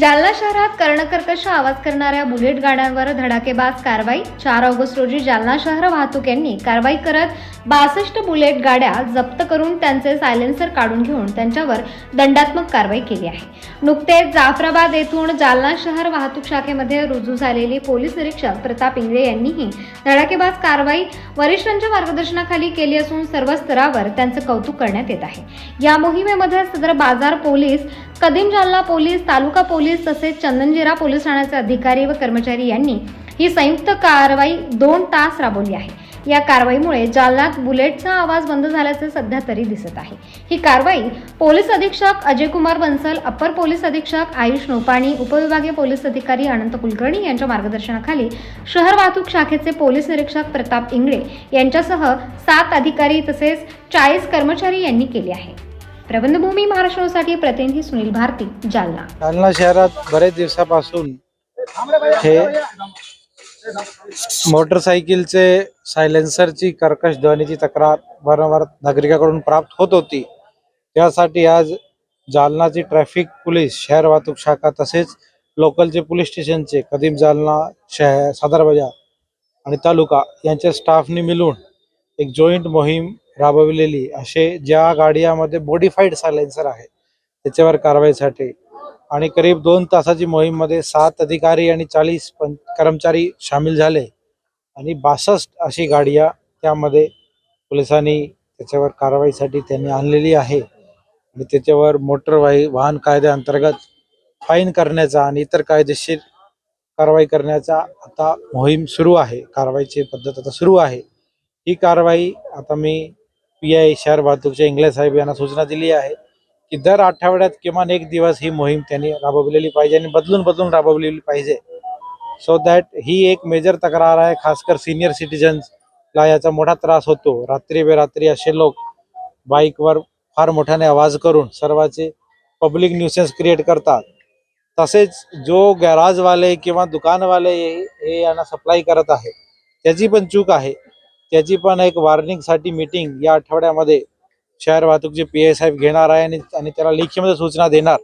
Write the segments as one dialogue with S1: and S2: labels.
S1: जालना शहरात कर्णकर्कश आवाज करणाऱ्या बुलेट गाड्यांवर धडाकेबाज कारवाई. चार ऑगस्ट रोजी जालना शहर वाहतूक यांनी कारवाई करत बासष्ट बुलेट गाड्या जप्त करून त्यांचे सायलेन्सर काढून घेऊन त्यांच्यावर दंडात्मक कारवाई केली आहे. नुकतेच जाफराबाद येथून जालना शहर वाहतूक शाखेमध्ये रुजू झालेले पोलीस निरीक्षक प्रताप इंगळे यांनीही धडाकेबाज कारवाई वरिष्ठांच्या मार्गदर्शनाखाली केली असून सर्व स्तरावर त्यांचं कौतुक करण्यात येत आहे. या मोहिमेमध्ये सदर बाजार पोलीस कदीम जालना पोलीस तालुका पोलीस तसेच चंदनजिरा पोलीस ठाण्याचे अधिकारी व कर्मचारी यांनी ही संयुक्त कारवाई दोन तास राबवली आहे. या कारवाईमुळे जालन्यात बुलेटचा आवाज बंद झाल्याचे सध्या तरी दिसत आहे. ही कारवाई पोलीस अधीक्षक अजय कुमार बन्सल अप्पर पोलीस अधीक्षक आयुष नोपाणी उपविभागीय पोलीस अधिकारी अनंत कुलकर्णी यांच्या मार्गदर्शनाखाली शहर वाहतूक शाखेचे पोलीस निरीक्षक प्रताप इंगळे यांच्यासह सात अधिकारी तसेच चाळीस कर्मचारी यांनी केली आहे. प्रबंधभूमी महाराष्ट्रासाठी प्रतिनिधी सुनील भारती जालना.
S2: जालना शहरात बरेच दिवसापासून हे मोटरसायकलचे सायलेन्सरची कर्कश ध्वनीची तक्रार वारंवार नागरिकांकडून प्राप्त होत होती. त्यासाठी आज जालनाची ट्रॅफिक पोलीस शहर वाहतूक शाखा तसेच लोकलचे पोलीस स्टेशनचे कदीम जालना शहर सदर बाजार आणि तालुका यांच्या स्टाफनी मिळून एक जॉईंट मोहीम राबविलेली असे ज्या गाड्यामध्ये मॉडिफाईड सायलेन्सर आहे त्याच्यावर कारवाईसाठी. आणि करीब दोन तासाची मोहीममध्ये सात अधिकारी आणि चाळीस पं कर्मचारी सामील झाले. आणि बासष्ट अशी गाड्या त्यामध्ये पोलिसांनी त्याच्यावर कारवाईसाठी त्यांनी आणलेली आहे. आणि त्याच्यावर मोटर वाही वाहन कायद्याअंतर्गत फाईन करण्याचा आणि इतर कायदेशीर कारवाई करण्याचा आता मोहीम सुरू आहे. कारवाईची पद्धत आता सुरू आहे. ही कारवाई आता मी पी आय शहर वाहतूकच्या इंगले साहेब यांना सूचना दिली आहे की दर आठवड्यात किमान एक दिवस ही मोहीम त्यांनी राबवलेली पाहिजे आणि बदलून बदलून राबवलेली पाहिजे. सो दॅट ही एक मेजर तक्रार आहे खासकर सिनियर सिटीजन्सला याचा मोठा त्रास होतो. रात्री बेरात्री असे लोक बाईकवर फार मोठ्याने आवाज करून सर्वांचे पब्लिक न्यूसेन्स क्रिएट करतात. तसेच जो गॅराजवाले किंवा दुकानवाले हे यांना सप्लाय करत आहे त्याची पण चूक आहे. त्याची पण एक वॉर्निंगसाठी मीटिंग या आठवड्यामध्ये शहर वाहतूकचे पी एस साहेब घेणार आहे आणि त्याला लेखीमध्ये सूचना देणार.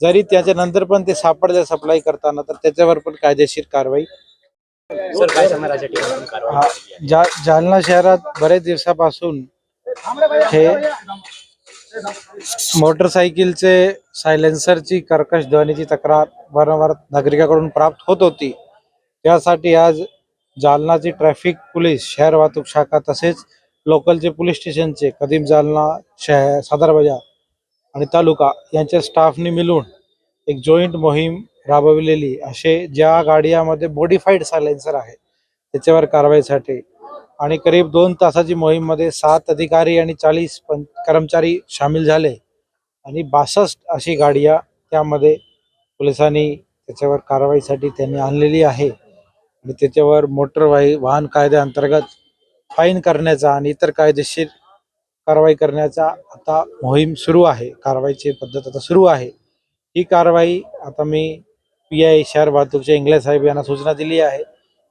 S2: जरी त्याच्या नंतर पण ते सापडले सप्लाय करताना तर त्याच्यावर पण कायदेशीर कारवाई? जा जालना शहरात बरेच दिवसापासून हे मोटरसायकलचे सायलेन्सरची कर्कश ध्वनीची तक्रार वारंवार नागरिकांकडून प्राप्त होत होती. त्यासाठी आज जालनाची ट्रॅफिक पोलीस शहर वाहतूक शाखा तसेच लोकलचे पोलीस स्टेशनचे कदीम जालना शहर सादर बाजार आणि तालुका यांच्या स्टाफनी मिळून एक जॉईंट मोहीम राबविलेली. असे ज्या गाड्यामध्ये मॉडिफाईड सायलेन्सर आहे त्याच्यावर कारवाईसाठी आणि करीब दोन तासाची मोहीममध्ये सात अधिकारी आणि चाळीस पं कर्मचारी सामील झाले आणि बासष्ट अशी गाड्या त्यामध्ये पोलिसांनी त्याच्यावर कारवाईसाठी त्यांनी आणलेली आहे. आणि त्याच्यावर मोटर वाही वाहन कायद्याअंतर्गत फाईन करण्याचा आणि इतर कायदेशीर कारवाई करण्याचा आता मोहीम सुरू आहे. कारवाईची पद्धत आता सुरू आहे. ही कारवाई आता मी पी आय शहर वाहतूकच्या इंगले साहेब यांना सूचना दिली आहे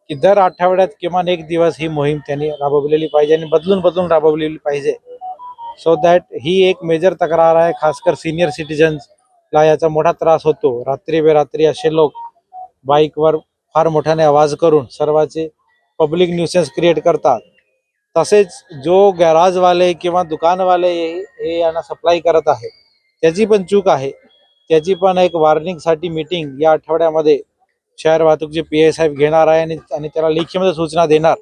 S2: की दर आठवड्यात किमान एक दिवस ही मोहीम त्यांनी राबवलेली पाहिजे आणि बदलून बदलून राबवलेली पाहिजे. सो दॅट ही एक मेजर तक्रार आहे. खासकर सिनियर सिटीजन्सला याचा मोठा त्रास होतो. रात्री बेरात्री असे लोक बाईकवर फार मोठ्याने आवाज करून सर्वांचे पब्लिक न्यूसेन्स क्रिएट करतात. तसेच जो गॅराजवाले किंवा दुकानवाले हे हे यांना सप्लाय करत आहे त्याची पण चूक आहे. त्याची पण एक वॉर्निंगसाठी मीटिंग या आठवड्यामध्ये शहर वाहतूकचे पी एस साहेब घेणार आहे आणि आणि त्याला लेखीमध्ये सूचना देणार.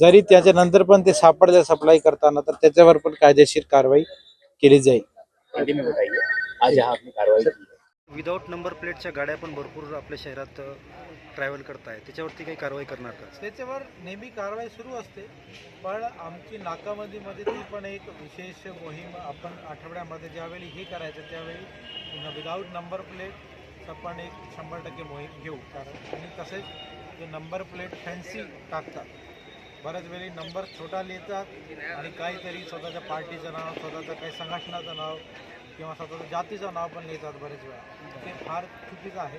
S2: जरी त्याच्या नंतर पण ते सापडले सप्लाय करताना तर त्याच्यावर पण कायदेशीर कारवाई केली जाईल.
S3: विदाऊट नंबर प्लेटच्या गाड्या पण भरपूर आपल्या शहरात ट्रॅव्हल करताय त्याच्यावरती काही कारवाई करणार का?
S2: त्याच्यावर नेहमी कारवाई सुरू असते पण आमची नाकामध्ये मध्ये ती पण एक विशेष मोहीम आपण आठवड्यामध्ये ज्यावेळी हे करायचं त्यावेळी विदाऊट नंबर प्लेट आपण एक शंभर टक्के मोहीम घेऊ. कारण आणि तसेच जे नंबर प्लेट फॅन्सी टाकतात. बऱ्याच वेळी नंबर छोटा लिहितात आणि काहीतरी स्वतःच्या पार्टीचं नाव स्वतःचं काही संघटनाचं नाव किंवा स्वतःचं जातीचं नाव पण लिहितात बरेच वेळा. ते फार चुकीचं आहे.